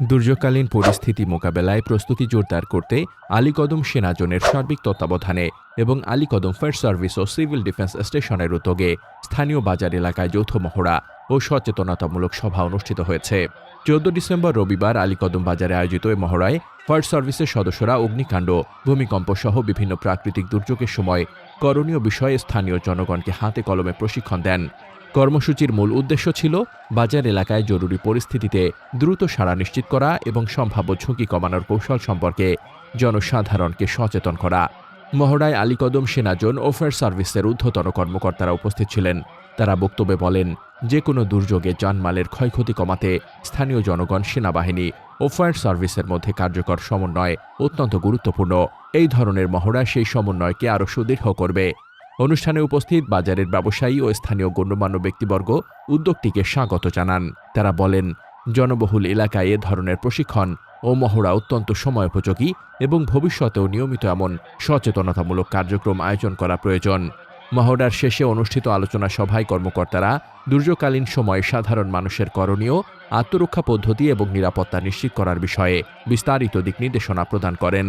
দুর্যোগকালীন পরিস্থিতি মোকাবেলায় প্রস্তুতি জোরদার করতে আলীকদম সেনাজনের সার্বিক তত্ত্বাবধানে এবং আলীকদম ফায়ার সার্ভিস ও সিভিল ডিফেন্স স্টেশনের উদ্যোগে স্থানীয় বাজার এলাকায় যৌথ মহড়া ও সচেতনতামূলক সভা অনুষ্ঠিত হয়েছে। চোদ্দ ডিসেম্বর রবিবার আলীকদম বাজারে আয়োজিত এই মহড়ায় ফায়ার সার্ভিসের সদস্যরা অগ্নিকাণ্ড, ভূমিকম্প সহ বিভিন্ন প্রাকৃতিক দুর্যোগের সময় করণীয় বিষয়ে স্থানীয় জনগণকে হাতে কলমে প্রশিক্ষণ দেন। কর্মসূচির মূল উদ্দেশ্য ছিল বাজার এলাকায় জরুরি পরিস্থিতিতে দ্রুত সাড়া নিশ্চিত করা এবং সম্ভাব্য ঝুঁকি কমানোর কৌশল সম্পর্কে জনসাধারণকে সচেতন করা। মহড়ায় আলীকদম সেনাজন ও সার্ভিসের ঊর্ধ্বতন কর্মকর্তারা উপস্থিত ছিলেন। তারা বক্তব্যে বলেন যে কোনো দুর্যোগে জানমালের ক্ষয়ক্ষতি কমাতে স্থানীয় জনগণ, সেনাবাহিনী ও ফায়ার সার্ভিসের মধ্যে কার্যকর সমন্বয় অত্যন্ত গুরুত্বপূর্ণ। এই ধরনের মহড়া সেই সমন্বয়কে আরও সুদৃঢ় করবে। অনুষ্ঠানে উপস্থিত বাজারের ব্যবসায়ী ও স্থানীয় গণ্যমান্য ব্যক্তিবর্গ উদ্যোগটিকে স্বাগত জানান। তারা বলেন, জনবহুল এলাকায় এ ধরনের প্রশিক্ষণ ও মহড়া অত্যন্ত সময়োপযোগী এবং ভবিষ্যতেও নিয়মিত এমন সচেতনতামূলক কার্যক্রম আয়োজন করা প্রয়োজন। মহড়ার শেষে অনুষ্ঠিত আলোচনা সভায় কর্মকর্তারা দুর্যোগকালীন সময়ে সাধারণ মানুষের করণীয়, আত্মরক্ষা পদ্ধতি এবং নিরাপত্তা নিশ্চিত করার বিষয়ে বিস্তারিত দিক নির্দেশনা প্রদান করেন।